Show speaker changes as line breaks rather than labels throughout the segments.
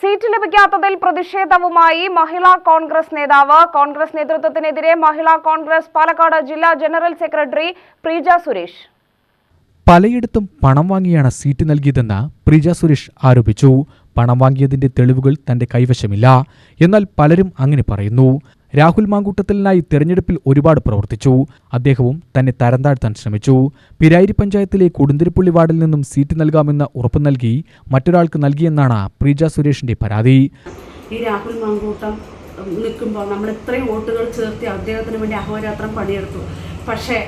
Seat ലഭിക്കാത്തതിൽ പ്രതിഷേധവുമായി മഹിളാ കോൺഗ്രസ് നേതാവ്. കോൺഗ്രസ് നേതൃത്വത്തിനെതിരെ മഹിളാ കോൺഗ്രസ് പാലക്കാട് ജില്ലാ ജനറൽ സെക്രട്ടറി പ്രീജ സുരേഷ്.
പലയിടത്തും പണം വാങ്ങിയാണ് സീറ്റ് നൽകിയതെന്ന് പ്രീജ സുരേഷ് ആരോപിച്ചു. പണം വാങ്ങിയതിന്റെ തെളിവുകൾ തന്റെ കൈവശമില്ല. എന്നാൽ പലരും അങ്ങനെ പറയുന്നു. രാഹുൽ മാങ്കൂട്ടത്തിലിനായി തെരഞ്ഞെടുപ്പിൽ ഒരുപാട് പ്രവർത്തിച്ചു. അദ്ദേഹവും തന്നെ തരം താഴ്ത്താൻ ശ്രമിച്ചു. പിരായിരി പഞ്ചായത്തിലെ കൊടുന്തിരിപ്പുള്ളി വാർഡിൽ നിന്നും സീറ്റ് നൽകാമെന്ന ഉറപ്പ് നൽകി മറ്റൊരാൾക്ക് നൽകിയെന്നാണ് പ്രീജ സുരേഷിന്റെ പരാതി.
ഈ രാഹുൽ മാങ്കൂട്ടം നിൽക്കുമ്പോൾ നമ്മൾ ഇത്രയും വോട്ടുകൾ ചേർത്തി അദ്ദേഹത്തിന് വേണ്ടി അഹോരാത്രം പണിയെടുത്തു. പക്ഷേ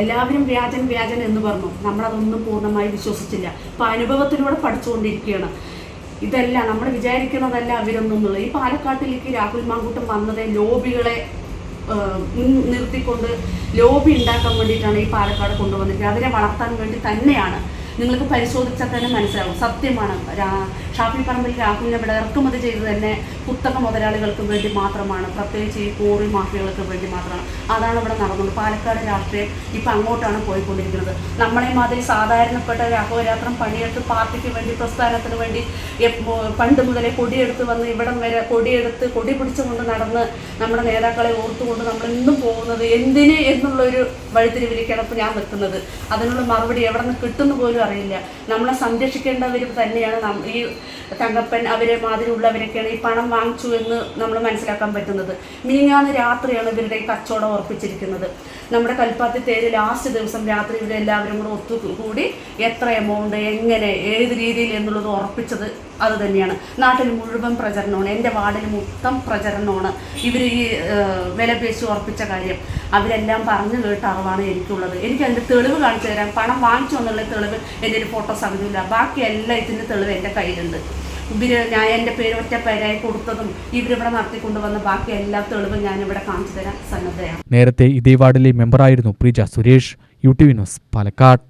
എല്ലാവരും വ്യാജൻ വ്യാജൻ എന്ന് പറഞ്ഞു. നമ്മളതൊന്നും പൂർണമായി വിശ്വസിച്ചില്ല. അപ്പോൾ അനുഭവത്തിലൂടെ പഠിച്ചുകൊണ്ടിരിക്കുകയാണ്. ഇതല്ല നമ്മൾ വിചാരിക്കുന്നതല്ല അവരൊന്നും എന്നുള്ളത് ഈ പാലക്കാട്ടിലേക്ക് രാഹുൽ മാങ്കൂട്ടം വന്നത് ലോബികളെ നിർത്തിക്കൊണ്ട് ലോബി ഉണ്ടാക്കാൻ വേണ്ടിയിട്ടാണ് ഈ പാലക്കാട് കൊണ്ടുവന്നിട്ട് അവരെ വളർത്താൻ വേണ്ടി തന്നെയാണ്. നിങ്ങൾക്ക് പരിശോധിച്ചാൽ തന്നെ മനസ്സിലാവും. സത്യമാണ്. ഷാഫി പറമ്പിൽ രാഹുലിനെ ഇവിടെ ഇറക്കുമതി ചെയ്ത് തന്നെ കുത്തക മുതലാളികൾക്ക് വേണ്ടി മാത്രമാണ്. പ്രത്യേകിച്ച് ഈ കോറി മാഫിയകൾക്ക് വേണ്ടി മാത്രമാണ്. അതാണ് ഇവിടെ നടന്നത്. പാലക്കാട് രാഷ്ട്രീയം ഇപ്പം അങ്ങോട്ടാണ് പോയിക്കൊണ്ടിരിക്കുന്നത്. നമ്മളെ മാതിരി സാധാരണപ്പെട്ട രാഘവരാത്രം പണിയെടുത്ത് പാർട്ടിക്ക് വേണ്ടി പ്രസ്ഥാനത്തിന് വേണ്ടി പണ്ട് മുതലേ കൊടിയെടുത്ത് വന്ന് ഇവിടം വരെ കൊടിയെടുത്ത് കൊടി പിടിച്ചുകൊണ്ട് നടന്ന് നമ്മുടെ നേതാക്കളെ ഓർത്തുകൊണ്ട് നമ്മൾ ഇന്നും പോകുന്നത് എന്തിന് എന്നുള്ളൊരു വഴിത്തിരിവിലേക്കാണ് ഞാൻ നിൽക്കുന്നത്. അതിനുള്ള മറുപടി എവിടെ നിന്ന് കിട്ടുന്നു പോലും അറിയില്ല. നമ്മളെ സംരക്ഷിക്കേണ്ടവർ തന്നെയാണ് ഈ തങ്കപ്പൻ അവരെ മാതിരിയുള്ളവരൊക്കെയാണ് ഈ പണം വാങ്ങിച്ചു എന്ന് നമ്മൾ മനസ്സിലാക്കാൻ പറ്റുന്നത്. മിനിഞ്ഞാന്ന് രാത്രിയാണ് ഇവരുടെ ഈ കച്ചവടം ഉറപ്പിച്ചിരിക്കുന്നത്. നമ്മുടെ കൽപ്പാത്തി തേര് ലാസ്റ്റ് ദിവസം രാത്രി ഇവരെ എല്ലാവരും കൂടെ ഒത്തുകൂടി എത്ര എമൗണ്ട് എങ്ങനെ ഏത് രീതിയിൽ എന്നുള്ളത് ഉറപ്പിച്ചത് അത് തന്നെയാണ്. നാട്ടിൽ മുഴുവൻ പ്രചരണമാണ്. എന്റെ വാർഡിൽ മൊത്തം പ്രചരണമാണ് ഇവർ ഈ വില പേശി ഉറപ്പിച്ച കാര്യം. അവരെല്ലാം പറഞ്ഞു കേട്ട അറിവാണ് എനിക്കുള്ളത്. എനിക്ക് അതിന്റെ തെളിവ് കാണിച്ചു തരാം പണം വാങ്ങിച്ചു എന്നുള്ള തെളിവ് എന്റെ ഒരു ഫോട്ടോ സമിതിയില്ല. ബാക്കി എല്ലാ ഇതിന്റെ തെളിവ് എന്റെ കയ്യിലുണ്ട്. ഇവർ ഞാൻ എന്റെ പേര് ഒറ്റ പേരായി കൊടുത്തതും ഇവരിവിടെ നടത്തിക്കൊണ്ടുവന്ന ബാക്കി എല്ലാ തെളിവും ഞാനിവിടെ കാണിച്ചു തരാൻ സന്നദ്ധയാണ്.
നേരത്തെ ഇതേ വാർഡിലെ മെമ്പറായിരുന്നു Preeja Suresh. U T V news Palakkad.